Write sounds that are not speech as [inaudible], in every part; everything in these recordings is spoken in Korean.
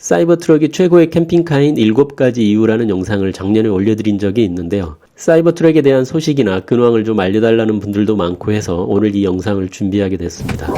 사이버 트럭이 최고의 캠핑카인 7가지 이유라는 영상을 작년에 올려드린 적이 있는데요. 사이버 트럭에 대한 소식이나 근황을 좀 알려달라는 분들도 많고 해서 오늘 이 영상을 준비하게 됐습니다.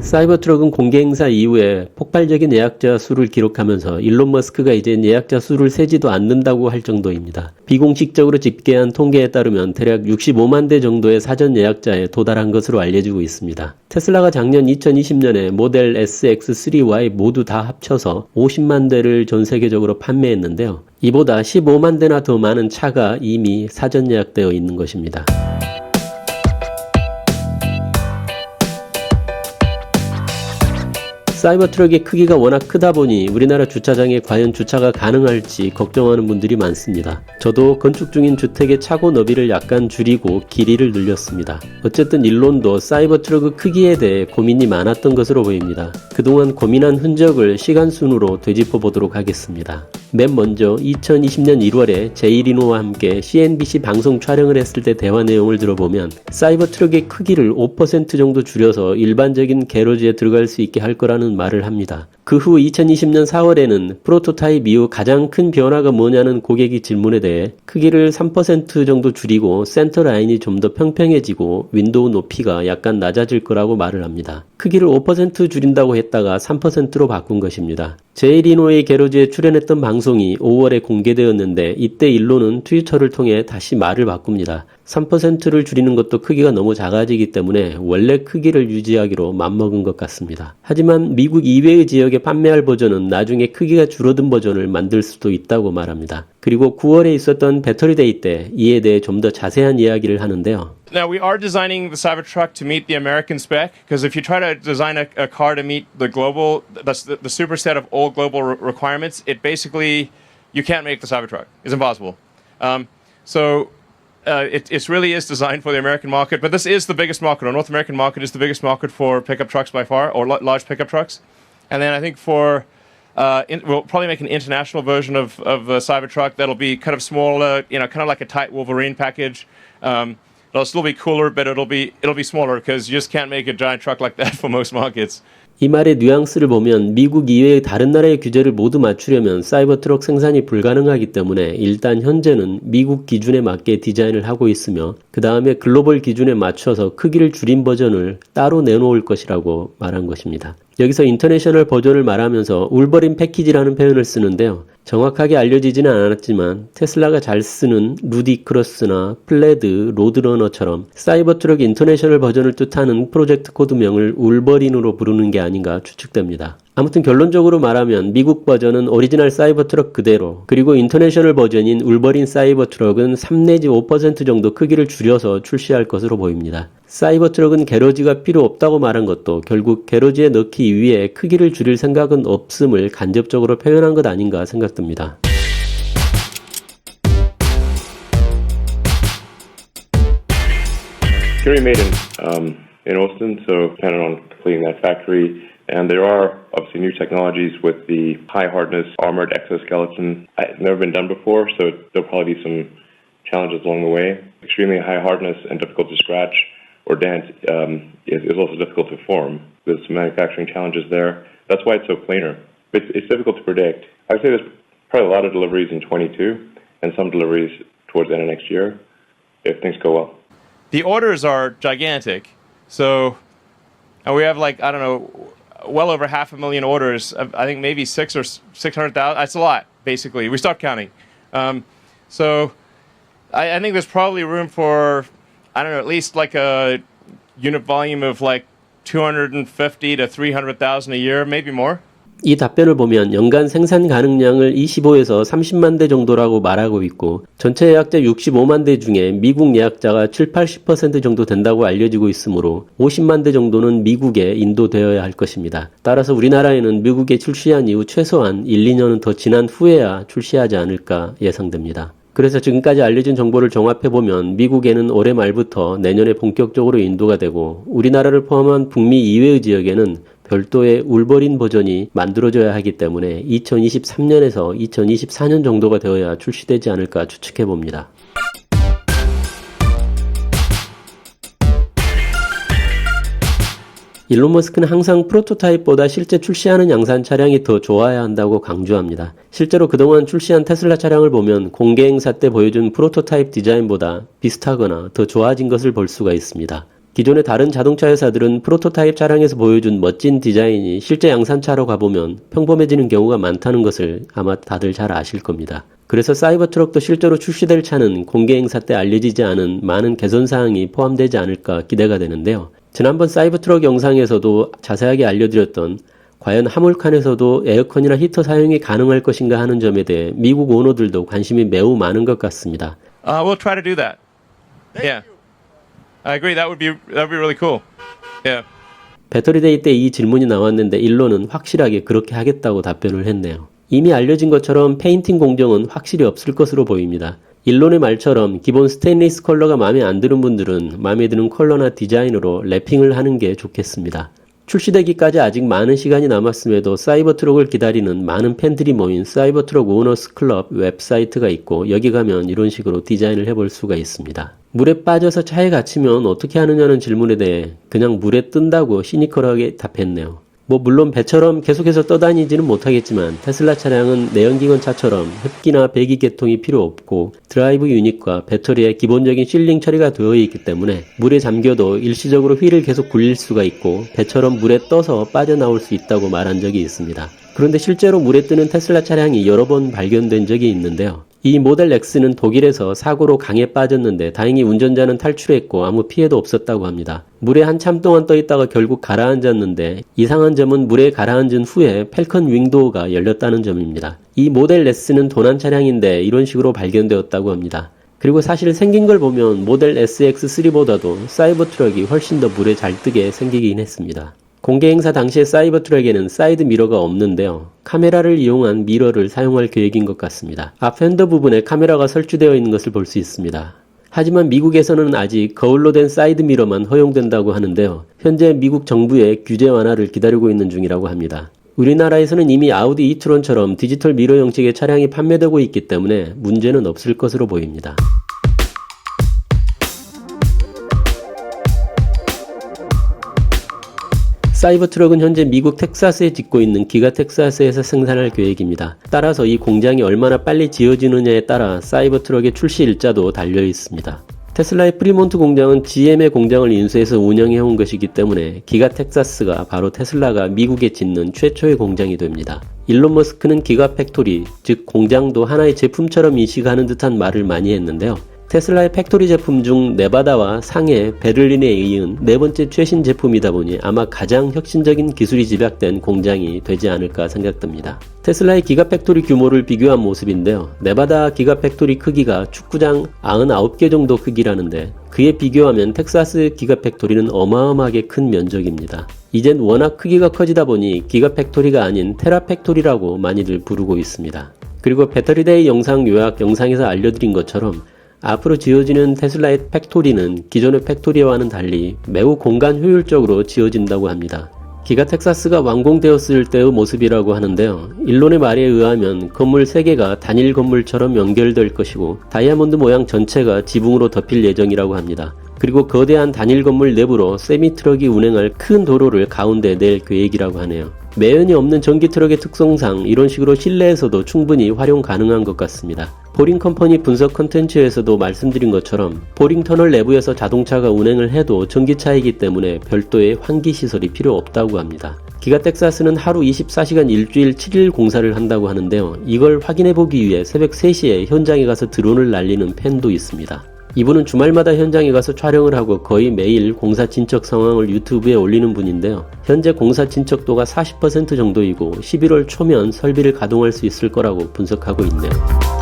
사이버 트럭은 공개 행사 이후에 폭발적인 예약자 수를 기록하면서 일론 머스크가 이제 예약자 수를 세지도 않는다고 할 정도입니다. 비공식적으로 집계한 통계에 따르면 대략 65만 대 정도의 사전 예약자에 도달한 것으로 알려지고 있습니다. 테슬라가 작년 2020년에 모델 SX3Y 모두 다 합쳐서 50만 대를 전 세계적으로 판매했는데요. 이보다 15만 대나 더 많은 차가 이미 사전 예약되어 있는 것입니다. 사이버 트럭의 크기가 워낙 크다 보니 우리나라 주차장에 과연 주차가 가능할지 걱정하는 분들이 많습니다. 저도 건축 중인 주택의 차고 너비를 약간 줄이고 길이를 늘렸습니다. 어쨌든 일론도 사이버 트럭의 크기에 대해 고민이 많았던 것으로 보입니다. 그동안 고민한 흔적을 시간 순으로 되짚어 보도록 하겠습니다. 맨 먼저 2020년 1월에 제이리노와 함께 CNBC 방송 촬영을 했을 때 대화 내용을 들어보면 사이버 트럭의 크기를 5% 정도 줄여서 일반적인 게러지에 들어갈 수 있게 할 거라는 말을 합니다. 그 후 2020년 4월에는 프로토타입 이후 가장 큰 변화가 뭐냐는 고객이 질문에 대해 크기를 3% 정도 줄이고 센터 라인이 좀 더 평평해지고 윈도우 높이가 약간 낮아질 거라고 말을 합니다. 크기를 5% 줄인다고 했다가 3%로 바꾼 것입니다. 제이리노의 게러지에 출연했던 방송이 5월에 공개되었는데 이때 일론은 트위터를 통해 다시 말을 바꿉니다. 3%를 줄이는 것도 크기가 너무 작아지기 때문에 원래 크기를 유지하기로 맘먹은 것 같습니다. 하지만 미국 이외의 지역에 판매할 버전은 나중에 크기가 줄어든 버전을 만들 수도 있다고 말합니다. 그리고 9월에 있었던 배터리 데이 때 이에 대해 좀 더 자세한 이야기를 하는데요. Now we are designing the Cybertruck to meet the American spec because if you try to design a, a car to meet the global, the, the superset of all global re- requirements, it basically you can't make the Cybertruck. It's impossible. Um, so uh, it it really is designed for the American market, but this is the biggest market. Our North American market is the biggest market for pickup trucks by far, or la- large pickup trucks. And then I think for uh, in, we'll probably make an international version of of the Cybertruck that'll be kind of smaller, you know, kind of like a tight Wolverine package. Um, it'll still be cooler, but it'll be it'll be smaller because you just can't make a giant truck like that [laughs] for most markets. 이 말의 뉘앙스를 보면 미국 이외의 다른 나라의 규제를 모두 맞추려면 사이버 트럭 생산이 불가능하기 때문에 일단 현재는 미국 기준에 맞게 디자인을 하고 있으며 그 다음에 글로벌 기준에 맞춰서 크기를 줄인 버전을 따로 내놓을 것이라고 말한 것입니다. 여기서 인터내셔널 버전을 말하면서 울버린 패키지라는 표현을 쓰는데요. 정확하게 알려지지는 않았지만 테슬라가 잘 쓰는 루디크로스나 플레드, 로드러너처럼 사이버 트럭 인터내셔널 버전을 뜻하는 프로젝트 코드명을 울버린으로 부르는 게 아닌가 추측됩니다. 아무튼 결론적으로 말하면 미국 버전은 오리지널 사이버 트럭 그대로 그리고 인터내셔널 버전인 울버린 사이버 트럭은 3 내지 5% 정도 크기를 줄여서 출시할 것으로 보입니다. 사이버 트럭은 게러지가 필요 없다고 말한 것도 결국 게러지에 넣기 위해 크기를 줄일 생각은 없음을 간접적으로 표현한 것 아닌가 생각됩니다. And there are obviously new technologies with the high hardness armored exoskeleton. It's never been done before, so there'll probably be some challenges along the way. Extremely high hardness and difficult to scratch or dent um, is, is also difficult to form. There's some manufacturing challenges there. That's why it's so planar. It's, it's difficult to predict. I would say there's probably a lot of deliveries in 22 and some deliveries towards the end of next year if things go well. The orders are gigantic, so and we have like I don't know, well over half a million orders. I think maybe six or six hundred thousand. That's a lot, basically. We stopped counting. Um, so I, I think there's probably room for I don't know, at least like a unit volume of like 250 to 300,000 a year, maybe more. 이 답변을 보면 연간 생산 가능량을 25에서 30만 대 정도라고 말하고 있고 전체 예약자 65만 대 중에 미국 예약자가 7, 80% 정도 된다고 알려지고 있으므로 50만 대 정도는 미국에 인도되어야 할 것입니다. 따라서 우리나라에는 미국에 출시한 이후 최소한 1, 2년은 더 지난 후에야 출시하지 않을까 예상됩니다. 그래서 지금까지 알려진 정보를 종합해보면 미국에는 올해 말부터 내년에 본격적으로 인도가 되고 우리나라를 포함한 북미 이외의 지역에는 별도의 울버린 버전이 만들어져야 하기 때문에 2023년에서 2024년 정도가 되어야 출시되지 않을까 추측해 봅니다. 일론 머스크는 항상 프로토타입보다 실제 출시하는 양산 차량이 더 좋아야 한다고 강조합니다. 실제로 그동안 출시한 테슬라 차량을 보면 공개 행사 때 보여준 프로토타입 디자인보다 비슷하거나 더 좋아진 것을 볼 수가 있습니다. 기존의 다른 자동차 회사들은 프로토타입 차량에서 보여준 멋진 디자인이 실제 양산차로 가보면 평범해지는 경우가 많다는 것을 아마 다들 잘 아실 겁니다. 그래서 사이버 트럭도 실제로 출시될 차는 공개 행사 때 알려지지 않은 많은 개선 사항이 포함되지 않을까 기대가 되는데요. 지난번 사이버 트럭 영상에서도 자세하게 알려드렸던 과연 하물칸에서도 에어컨이나 히터 사용이 가능할 것인가 하는 점에 대해 미국 오너들도 관심이 매우 많은 것 같습니다. Uh, we'll try to do that. yeah. I agree. That would be that would be really cool. Yeah. 배터리데이 때 이 질문이 나왔는데 일론은 확실하게 그렇게 하겠다고 답변을 했네요. 이미 알려진 것처럼 페인팅 공정은 확실히 없을 것으로 보입니다. 일론의 말처럼 기본 스테인리스 컬러가 마음에 안 드는 분들은 마음에 드는 컬러나 디자인으로 랩핑을 하는 게 좋겠습니다. 출시되기까지 아직 많은 시간이 남았음에도 사이버 트럭을 기다리는 많은 팬들이 모인 사이버 트럭 오너스 클럽 웹사이트가 있고 여기 가면 이런 식으로 디자인을 해볼 수가 있습니다. 물에 빠져서 차에 갇히면 어떻게 하느냐는 질문에 대해 그냥 물에 뜬다고 시니컬하게 답했네요. 뭐 물론 배처럼 계속해서 떠다니지는 못하겠지만 테슬라 차량은 내연기관 차처럼 흡기나 배기 계통이 필요 없고 드라이브 유닛과 배터리에 기본적인 실링 처리가 되어 있기 때문에 물에 잠겨도 일시적으로 휠을 계속 굴릴 수가 있고 배처럼 물에 떠서 빠져나올 수 있다고 말한 적이 있습니다. 그런데 실제로 물에 뜨는 테슬라 차량이 여러 번 발견된 적이 있는데요. 이 모델 X는 독일에서 사고로 강에 빠졌는데 다행히 운전자는 탈출했고 아무 피해도 없었다고 합니다. 물에 한참 동안 떠 있다가 결국 가라앉았는데 이상한 점은 물에 가라앉은 후에 펠컨 윙도어가 열렸다는 점입니다. 이 모델 S는 도난 차량인데 이런 식으로 발견되었다고 합니다. 그리고 사실 생긴 걸 보면 모델 SX3보다도 사이버 트럭이 훨씬 더 물에 잘 뜨게 생기긴 했습니다. 공개 행사 당시에 사이버 트럭에는 사이드 미러가 없는데요. 카메라를 이용한 미러를 사용할 계획인 것 같습니다. 앞 핸더 부분에 카메라가 설치되어 있는 것을 볼 수 있습니다. 하지만 미국에서는 아직 거울로 된 사이드 미러만 허용된다고 하는데요. 현재 미국 정부의 규제 완화를 기다리고 있는 중이라고 합니다. 우리나라에서는 이미 아우디 이트론처럼 디지털 미러 형식의 차량이 판매되고 있기 때문에 문제는 없을 것으로 보입니다. 사이버 트럭은 현재 미국 텍사스에 짓고 있는 기가 텍사스에서 생산할 계획입니다. 따라서 이 공장이 얼마나 빨리 지어지느냐에 따라 사이버 트럭의 출시 일자도 달려 있습니다. 테슬라의 프리몬트 공장은 GM의 공장을 인수해서 운영해 온 것이기 때문에 기가 텍사스가 바로 테슬라가 미국에 짓는 최초의 공장이 됩니다. 일론 머스크는 기가 팩토리, 즉 공장도 하나의 제품처럼 인식하는 듯한 말을 많이 했는데요. 테슬라의 팩토리 제품 중 네바다와 상해, 베를린에 이은 네 번째 최신 제품이다 보니 아마 가장 혁신적인 기술이 집약된 공장이 되지 않을까 생각됩니다. 테슬라의 기가 팩토리 규모를 비교한 모습인데요. 네바다 기가 팩토리 크기가 축구장 99개 정도 크기라는데 그에 비교하면 텍사스 기가 팩토리는 어마어마하게 큰 면적입니다. 이젠 워낙 크기가 커지다 보니 기가 팩토리가 아닌 테라 팩토리라고 많이들 부르고 있습니다. 그리고 배터리데이 영상 요약 영상에서 알려드린 것처럼 앞으로 지어지는 테슬라의 팩토리는 기존의 팩토리와는 달리 매우 공간 효율적으로 지어진다고 합니다. 기가 텍사스가 완공되었을 때의 모습이라고 하는데요. 일론의 말에 의하면 건물 3개가 단일 건물처럼 연결될 것이고 다이아몬드 모양 전체가 지붕으로 덮일 예정이라고 합니다. 그리고 거대한 단일 건물 내부로 세미 트럭이 운행할 큰 도로를 가운데 낼 계획이라고 하네요. 매연이 없는 전기 트럭의 특성상 이런 식으로 실내에서도 충분히 활용 가능한 것 같습니다. 보링 컴퍼니 분석 컨텐츠에서도 말씀드린 것처럼 보링 터널 내부에서 자동차가 운행을 해도 전기차이기 때문에 별도의 환기 시설이 필요 없다고 합니다. 기가 텍사스는 하루 24시간 일주일 7일 공사를 한다고 하는데요. 이걸 확인해 보기 위해 새벽 3시에 현장에 가서 드론을 날리는 팬도 있습니다. 이분은 주말마다 현장에 가서 촬영을 하고 거의 매일 공사 진척 상황을 유튜브에 올리는 분인데요. 현재 공사 진척도가 40% 정도이고 11월 초면 설비를 가동할 수 있을 거라고 분석하고 있네요.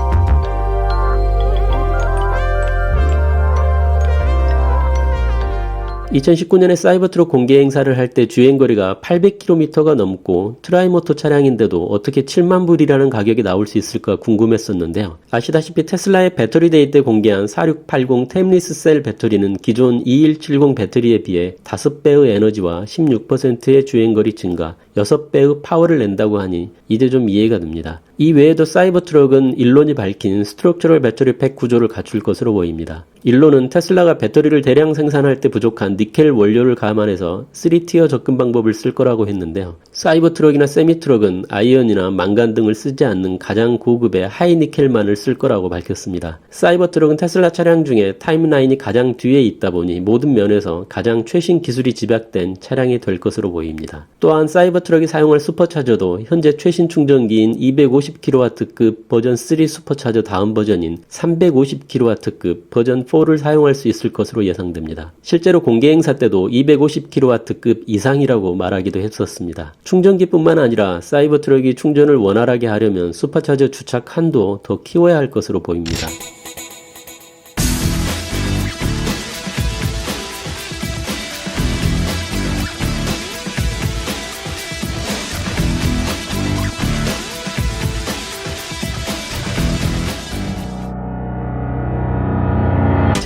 2019년에 사이버트럭 공개 행사를 할 때 주행거리가 800km가 넘고 트라이모터 차량인데도 어떻게 7만 불이라는 가격이 나올 수 있을까 궁금했었는데요. 아시다시피 테슬라의 배터리데이 때 공개한 4680 템리스 셀 배터리는 기존 2170 배터리에 비해 5배의 에너지와 16%의 주행거리 증가, 6배의 파워를 낸다고 하니 이제 좀 이해가 됩니다. 이 외에도 사이버 트럭은 일론이 밝힌 스트럭처럴 배터리 팩 구조를 갖출 것으로 보입니다. 일론은 테슬라가 배터리를 대량 생산할 때 부족한 니켈 원료를 감안해서 3티어 접근 방법을 쓸 거라고 했는데요. 사이버 트럭이나 세미 트럭은 아이언이나 망간 등을 쓰지 않는 가장 고급의 하이 니켈만을 쓸 거라고 밝혔습니다. 사이버 트럭은 테슬라 차량 중에 타임라인이 가장 뒤에 있다 보니 모든 면에서 가장 최신 기술이 집약된 차량이 될 것으로 보입니다. 또한 사이버 트럭이 사용할 슈퍼차저도 현재 최신 충전기인 250kW급 버전 3 슈퍼차저 다음 버전인 350kW급 버전 4를 사용할 수 있을 것으로 예상됩니다. 실제로 공개 행사 때도 250kW급 이상이라고 말하기도 했었습니다. 충전기뿐만 아니라 사이버 트럭이 충전을 원활하게 하려면 슈퍼차저 주차 칸도 더 키워야 할 것으로 보입니다.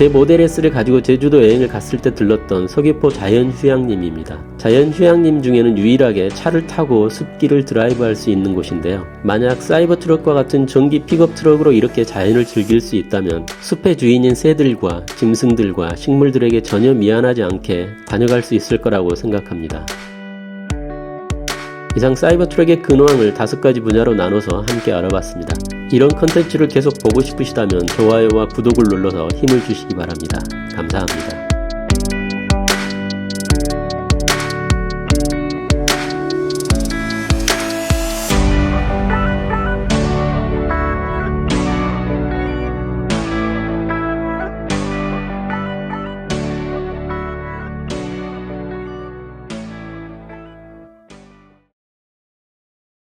제 모델 S를 가지고 제주도 여행을 갔을 때 들렀던 서귀포 자연휴양림입니다. 자연휴양림 중에는 유일하게 차를 타고 숲길을 드라이브할 수 있는 곳인데요. 만약 사이버 트럭과 같은 전기 픽업 트럭으로 이렇게 자연을 즐길 수 있다면 숲의 주인인 새들과 짐승들과 식물들에게 전혀 미안하지 않게 다녀갈 수 있을 거라고 생각합니다. 이상 사이버 트럭의 근황을 다섯 가지 분야로 나눠서 함께 알아봤습니다. 이런 컨텐츠를 계속 보고 싶으시다면 좋아요와 구독을 눌러서 힘을 주시기 바랍니다. 감사합니다.